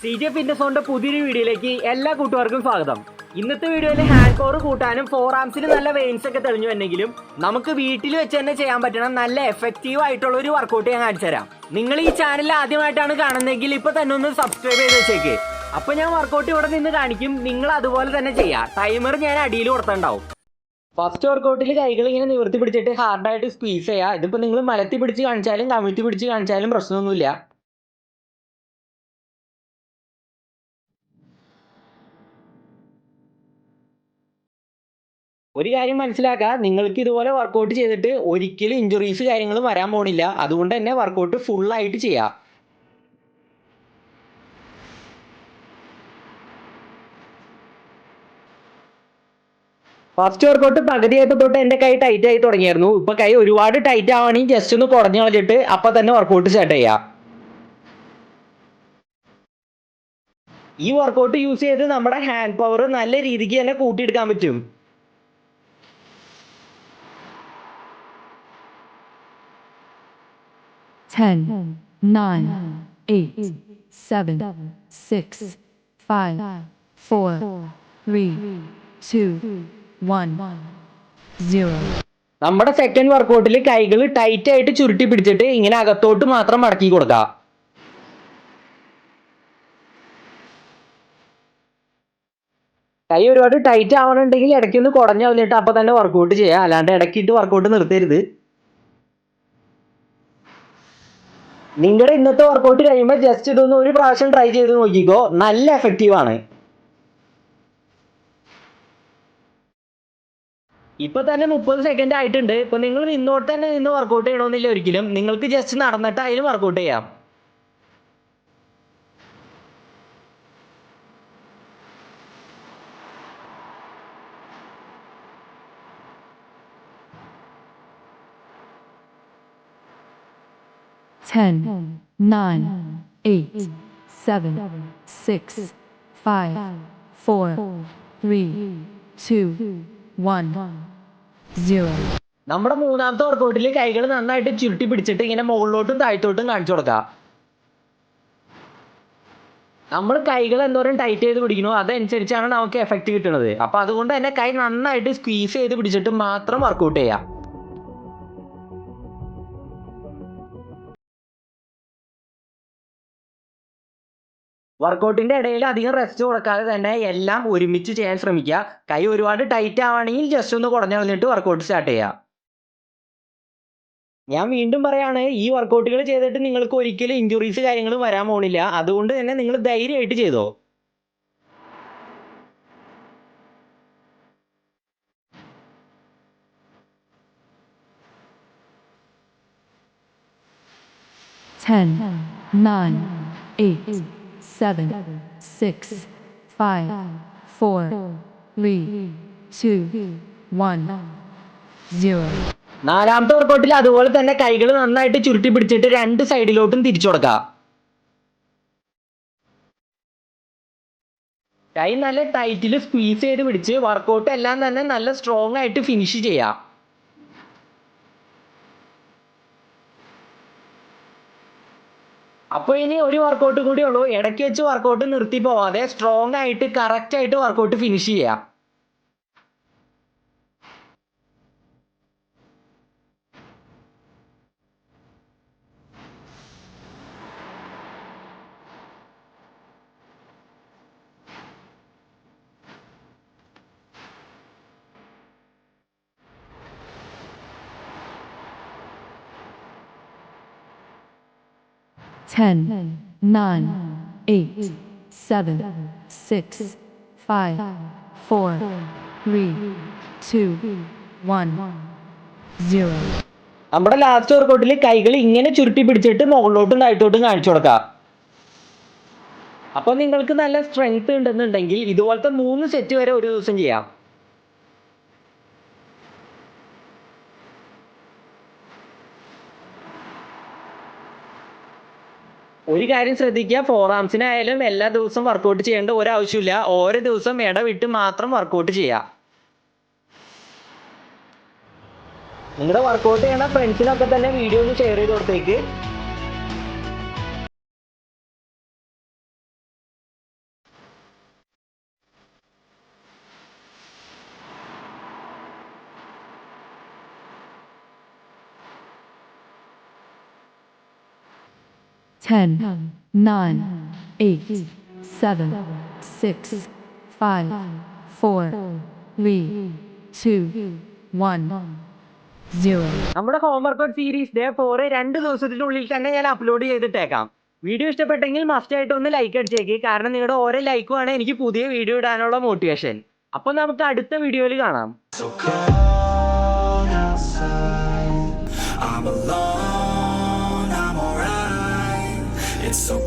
C J fitness കൊണ്ട് പുതിയൊരു വീഡിയോയിലേക്ക് എല്ലാ കൂട്ടുകാർക്കും സ്വാഗതം. ഇന്നത്തെ വീഡിയോയിൽ ഹാൻഡ് കോർ കൂട്ടാനും ഫോർ ആംസിന് നല്ല വെയിൻസ് ഒക്കെ തെളിഞ്ഞു വന്നെങ്കിലും നമുക്ക് വീട്ടിൽ വെച്ച് തന്നെ ചെയ്യാൻ പറ്റണം നല്ല എഫക്റ്റീവ് ആയിട്ടുള്ള ഒരു വർക്കൗട്ട് ഞാൻ കാണിച്ചു തരാം. നിങ്ങൾ ഈ ചാനൽ ആദ്യമായിട്ടാണ് കാണുന്നതെങ്കിൽ ഇപ്പൊ തന്നെ ഒന്ന് സബ്സ്ക്രൈബ് ചെയ്ത് വെച്ചേക്ക്. അപ്പൊ ഞാൻ വർക്കൗട്ട് ഇവിടെ നിന്ന് കാണിക്കും. നിങ്ങൾ അതുപോലെ തന്നെ ചെയ്യാം. ടൈമർ ഞാൻ അടിയിൽ കൊടുത്തിട്ടുണ്ടാവും. ഫസ്റ്റ് വർക്കൗട്ടിൽ കൈകൾ ഇങ്ങനെ നിവർത്തി പിടിച്ചിട്ട് ഹാർഡായിട്ട് സ്ക്വീസ് ചെയ്യുക ഇതിപ്പോൾ നിങ്ങൾ മലത്തി പിടിച്ച് കാണിച്ചാലും കമിഴ്ത്തി പിടിച്ച് കാണിച്ചാലും പ്രശ്നമൊന്നുമില്ല. ഒരു കാര്യം മനസ്സിലാക്കുക നിങ്ങൾക്ക് ഇതുപോലെ വർക്കൗട്ട് ചെയ്തിട്ട് ഒരിക്കലും ഇഞ്ചുറീസ് കാര്യങ്ങളും വരാൻ പോണില്ല. അതുകൊണ്ട് തന്നെ വർക്കൗട്ട് ഫുള്ളായിട്ട് ചെയ്യാം. ഫസ്റ്റ് വർക്കൗട്ട് പകുതിയായപ്പോൾ തൊട്ട് എന്റെ കൈ ടൈറ്റ് ആയി തുടങ്ങിയായിരുന്നു. ഇപ്പൊ കൈ ഒരുപാട് ടൈറ്റ് ആവുകയാണെങ്കിൽ ജസ്റ്റ് ഒന്ന് കുറഞ്ഞു കളഞ്ഞിട്ട് അപ്പൊ തന്നെ വർക്കൗട്ട് സ്റ്റാർട്ട് ചെയ്യാം. ഈ വർക്കൗട്ട് യൂസ് ചെയ്ത് നമ്മുടെ ഹാൻഡ് പവർ നല്ല രീതിക്ക് തന്നെ കൂട്ടിയെടുക്കാൻ പറ്റും. Ten, nine, eight, seven, six, five, four, three, two, one, zero. നമ്മുടെ സെക്കൻഡ് വർക്കൗട്ടിൽ കൈകൾ ടൈറ്റ് ആയിട്ട് ചുരുട്ടി പിടിച്ചിട്ട് ഇങ്ങനെ അകത്തോട്ട് മാത്രം മടക്കി കൊടുക്കുക കൈ ഒരുപാട് ടൈറ്റ് ആവണുണ്ടെങ്കിൽ ഇടയ്ക്കൊന്ന് കുടഞ്ഞു കുറഞ്ഞാവുന്നിട്ട് അപ്പൊ തന്നെ വർക്കൗട്ട് ചെയ്യുക അല്ലാണ്ട് ഇടയ്ക്കിട്ട് വർക്കൗട്ട് നിർത്തരുത്. നിങ്ങളുടെ ഇന്നത്തെ വർക്കൗട്ട് കഴിയുമ്പോൾ ജസ്റ്റ് ഇതൊന്ന് ഒരു പ്രാവശ്യം ട്രൈ ചെയ്ത് നോക്കിക്കോ. നല്ല എഫക്റ്റീവ് ആണ്. ഇപ്പൊ തന്നെ മുപ്പത് സെക്കൻഡ് ആയിട്ടുണ്ട്. ഇപ്പൊ നിങ്ങൾ നിന്നോട്ട് തന്നെ നിന്ന് വർക്കൗട്ട് ചെയ്യണമെന്നില്ല ഒരിക്കലും. നിങ്ങൾക്ക് ജസ്റ്റ് നടന്നിട്ട് അതിന് വർക്കൗട്ട് ചെയ്യാം. Ten, nine, eight, seven, six, five, four, three, two, നമ്മുടെ മൂന്നാമത്തെ വർക്കൗട്ടിൽ കൈകൾ നന്നായിട്ട് ചുരുട്ടി പിടിച്ചിട്ട് ഇങ്ങനെ മുകളിലോട്ടും താഴ്ത്തോട്ടും കാണിച്ചു കൊടുക്കുക നമ്മൾ കൈകൾ എന്തോരം ടൈറ്റ് ചെയ്ത് പിടിക്കണോ അതനുസരിച്ചാണ് നമുക്ക് എഫക്റ്റ് കിട്ടുന്നത് അപ്പൊ അതുകൊണ്ട് തന്നെ കൈ നന്നായിട്ട് സ്ക്വീസ് ചെയ്ത് പിടിച്ചിട്ട് മാത്രം വർക്കൗട്ട് ചെയ്യാം. വർക്കൗട്ടിന്റെ ഇടയിൽ അധികം റെസ്റ്റ് കൊടുക്കാതെ തന്നെ എല്ലാം ഒരുമിച്ച് ചെയ്യാൻ ശ്രമിക്കുക. കൈ ഒരുപാട് ടൈറ്റ് ആവുകയാണെങ്കിൽ ജസ്റ്റ് ഒന്ന് കുടഞ്ഞു കളഞ്ഞിട്ട് വർക്കൗട്ട് സ്റ്റാർട്ട് ചെയ്യുക. ഞാൻ വീണ്ടും പറയാണ് ഈ വർക്കൗട്ടുകൾ ചെയ്തിട്ട് നിങ്ങൾക്ക് ഒരിക്കലും ഇഞ്ചുറീസ് കാര്യങ്ങളും വരാൻ പോണില്ല. അതുകൊണ്ട് തന്നെ നിങ്ങൾ ധൈര്യമായിട്ട് ചെയ്തോ. Ten, nine, eight, seven, six, five, four, three, two, one, zero. നാലാമത്തെ വർക്കൗട്ടിൽ അതുപോലെ തന്നെ കൈകൾ നന്നായിട്ട് ചുരുട്ടി പിടിച്ചിട്ട് രണ്ട് സൈഡിലോട്ടും തിരിച്ചു കൊടുക്കുക കൈ നല്ല ടൈറ്റിൽ സ്ക്വീസ് ചെയ്ത് പിടിച്ച് വർക്കൗട്ട് എല്ലാം തന്നെ നല്ല സ്ട്രോങ് ആയിട്ട് ഫിനിഷ് ചെയ്യാം അപ്പോൾ ഇനി ഒരു വർക്കൗട്ട് കൂടി ഉള്ളൂ. ഇടയ്ക്ക് വെച്ച് വർക്കൗട്ട് നിർത്തി പോവാതെ സ്ട്രോങ് ആയിട്ട് കറക്റ്റ് ആയിട്ട് വർക്കൗട്ട് ഫിനിഷ് ചെയ്യാം Ten, nine, eight, seven, six, five, four, three, two, one, zero. നമ്മുടെ ലാസ്റ്റ് വർക്കൗട്ടിൽ കൈകൾ ഇങ്ങനെ ചുരുട്ടി പിടിച്ചിട്ട് മുകളിലോട്ടും താഴത്തോട്ടും കാണിച്ചു കൊടുക്കാം. അപ്പോൾ നിങ്ങൾക്ക് നല്ല സ്ട്രെങ്ത് ഉണ്ടെന്നുണ്ടെങ്കിൽ ഇതുപോലത്തെ മൂന്ന് സെറ്റ് വരെ ഒരു ദിവസം ചെയ്യാം. ഒരു കാര്യം ശ്രദ്ധിക്കുക. ഫോർ ആംസിനായാലും എല്ലാ ദിവസവും വർക്കൗട്ട് ചെയ്യേണ്ട ഒരാവശ്യമില്ല. ഓരോ ദിവസം ഇടവിട്ട് മാത്രം വർക്കൗട്ട് ചെയ്യുക നിങ്ങളുടെ വർക്കൗട്ട് ചെയ്യേണ്ട ഫ്രണ്ട്സിനൊക്കെ തന്നെ വീഡിയോ ഒന്ന് ഷെയർ ചെയ്ത് കൊടുത്തേക്ക്. Ten, nine, eight, seven, six, five, four, three, two, one, zero. നമ്മുടെ ഹോംവർക്ക് സീരീസ് ഡേ ഫോർ രണ്ട് ദിവസത്തിനുള്ളിൽ തന്നെ ഞാൻ അപ്ലോഡ് ചെയ്തിട്ടേക്കാം. വീഡിയോ ഇഷ്ടപ്പെട്ടെങ്കിൽ മസ്റ്റ് ആയിട്ട് ഒന്ന് ലൈക്ക് അടിച്ചേക്ക്. കാരണം നിങ്ങളുടെ ഓരോ ലൈക്കുമാണ് എനിക്ക് പുതിയ വീഡിയോ ഇടാനുള്ള മോട്ടിവേഷൻ അപ്പോൾ നമുക്ക് അടുത്ത വീഡിയോയിൽ കാണാം. It's so